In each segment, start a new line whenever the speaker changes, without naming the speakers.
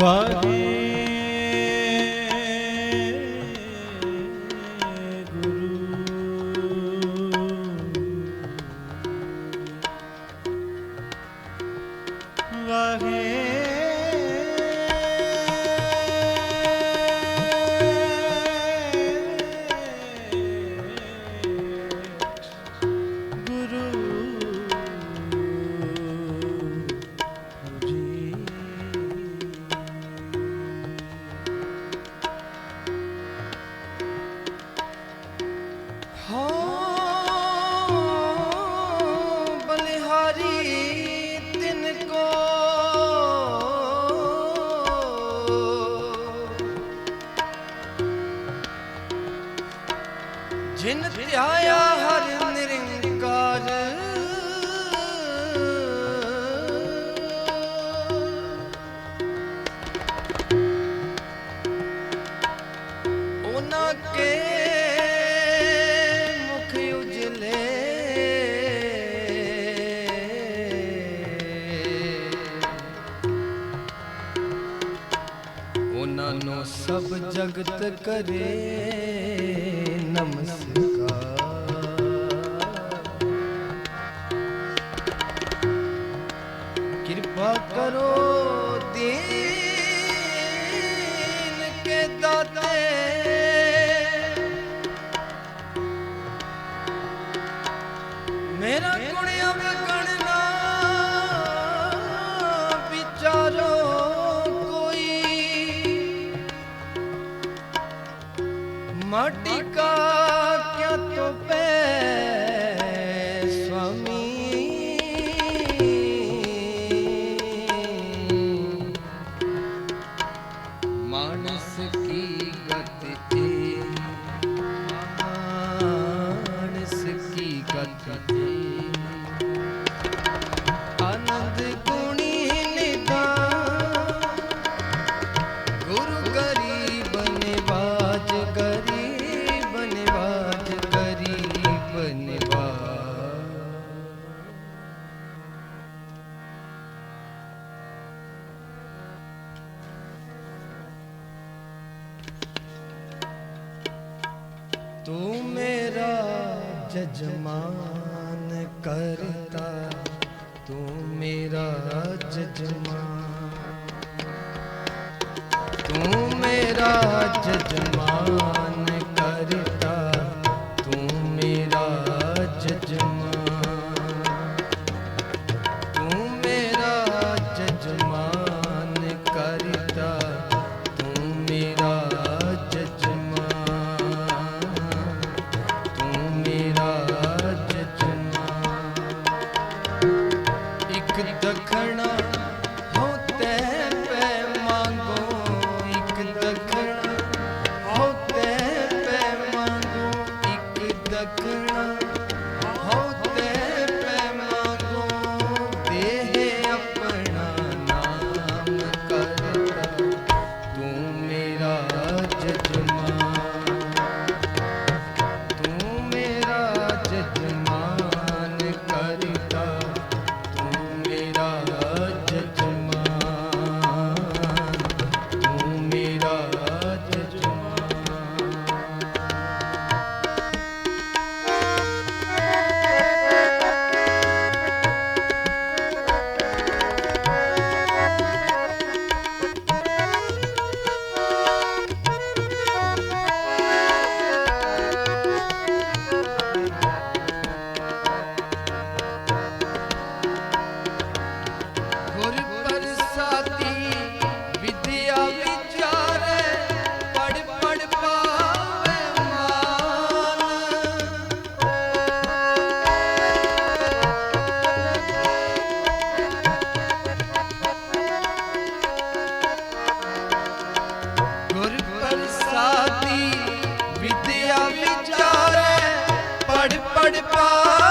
वाहे ਕਰੇ ਕਿਰਪਾ ਕਰੋ ਦੇ जजमान करता तू मेरा जजमान तू मेरा जजमान ਪਾੜ ਪਾ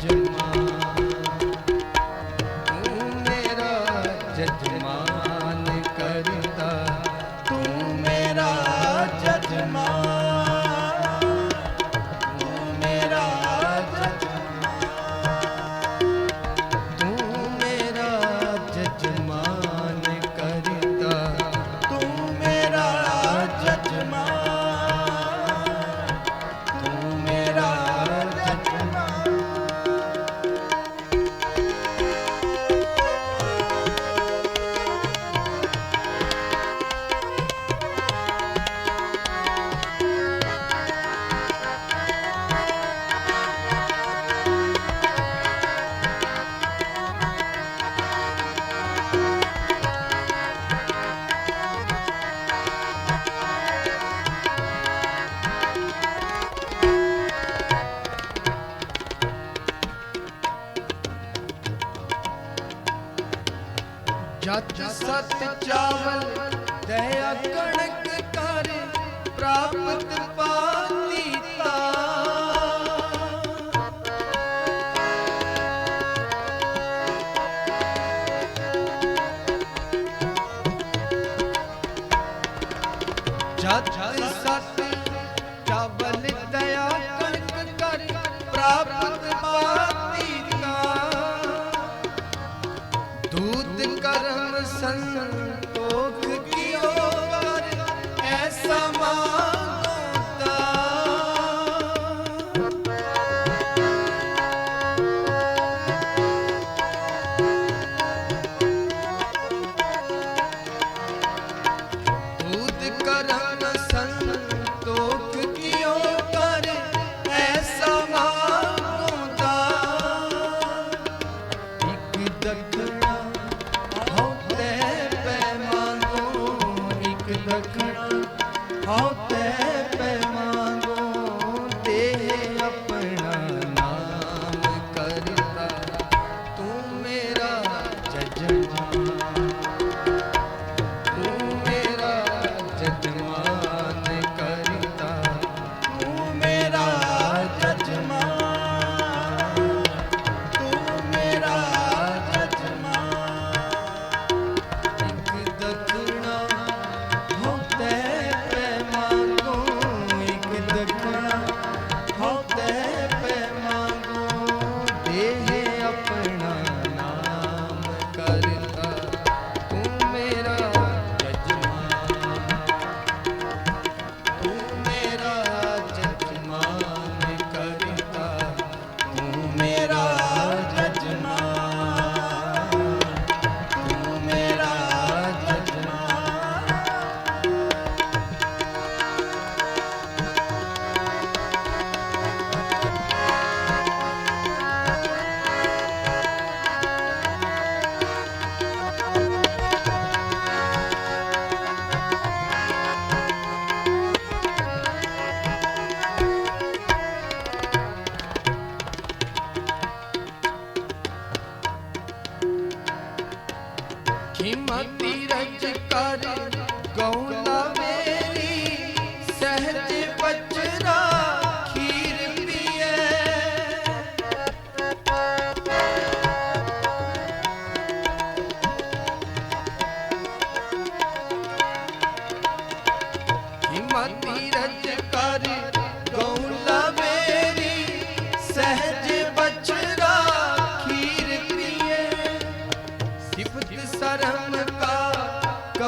Jim ਜਤ ਸਤ ਚਾਵਲ ਦਇਆ ਕਣਕ ਕਰ ਪ੍ਰਾਪਤ ਪਾਤ ਦਖਣਾ ਹਉ ਖਿਮਤੀ ਰਜ ਕਰ ਗਉਲਾ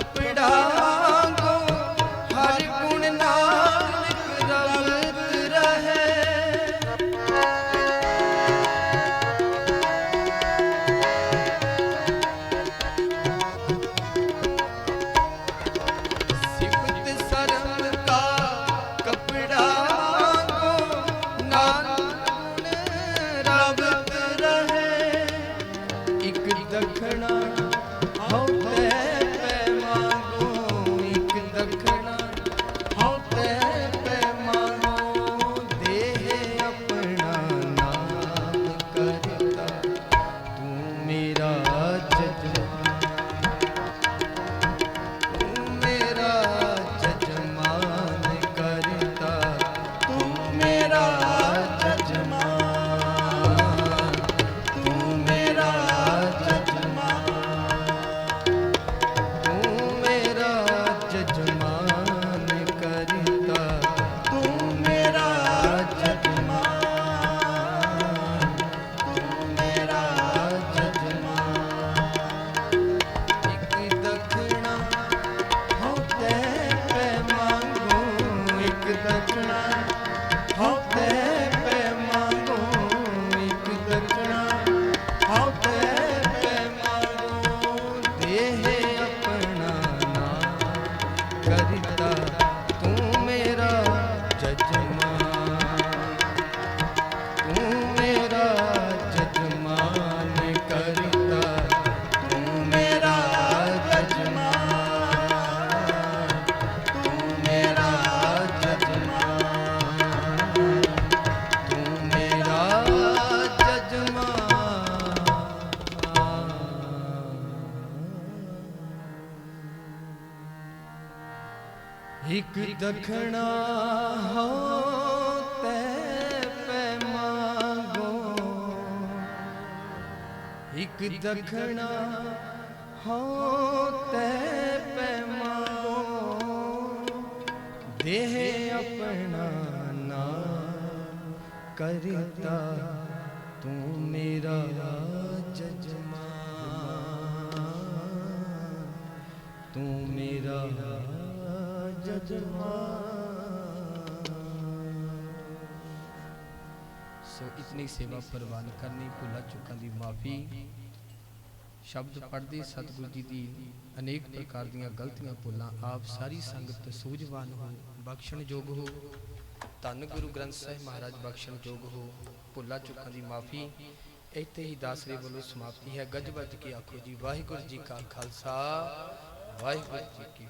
up in ਕਰਤਾ ਇੱਕ ਦਖਣਾ ਹੋ ਤੈ ਪੈ ਮੰਗੋ। ਇਕ ਦਖਣਾ ਹੋ ਤੈ ਪੈ ਮੰਗੋ। ਦੇਹ ਆਪਣਾ ਨਾ ਕਰਤਾ ਤੂੰ ਮੇਰਾ ਜਜਮਾ ਤੂੰ ਮੇਰਾ ਸੋ ਇਤਨੀ ਸੇਵਾ ਪ੍ਰਵਾਨ ਕਰਨੀ ਭੁੱਲਾ ਚੁੱਕਾਂ ਦੀ ਮਾਫੀ। ਸ਼ਬਦ ਪੜ੍ਹਦੇ ਸਤਿਗੁਰੂ ਜੀ ਦੀ ਅਨੇਕ ਪ੍ਰਕਾਰ ਦੀਆਂ ਗਲਤੀਆਂ ਭੁੱਲਾਂ ਆਪ ਸਾਰੀ ਸੰਗਤ ਸੂਝਵਾਨ ਹੋ, ਬਖਸ਼ਣ ਯੋਗ ਹੋ। ਧੰਨ ਗੁਰੂ ਗ੍ਰੰਥ ਸਾਹਿਬ ਮਹਾਰਾਜ, ਬਖਸ਼ਣ ਯੋਗ ਹੋ, ਭੁੱਲਾ ਚੁੱਕਾਂ ਦੀ ਮਾਫੀ। ਇੱਥੇ ਹੀ ਦਾਸਰੇ ਵੱਲੋਂ ਸਮਾਪਤੀ ਹੈ। ਗੱਜ ਵੱਜ ਕੇ ਆਖੋ ਜੀ, ਵਾਹਿਗੁਰੂ ਜੀ ਕਾ ਖਾਲਸਾ, ਵਾਹਿਗੁਰੂ ਜੀ ਕੀ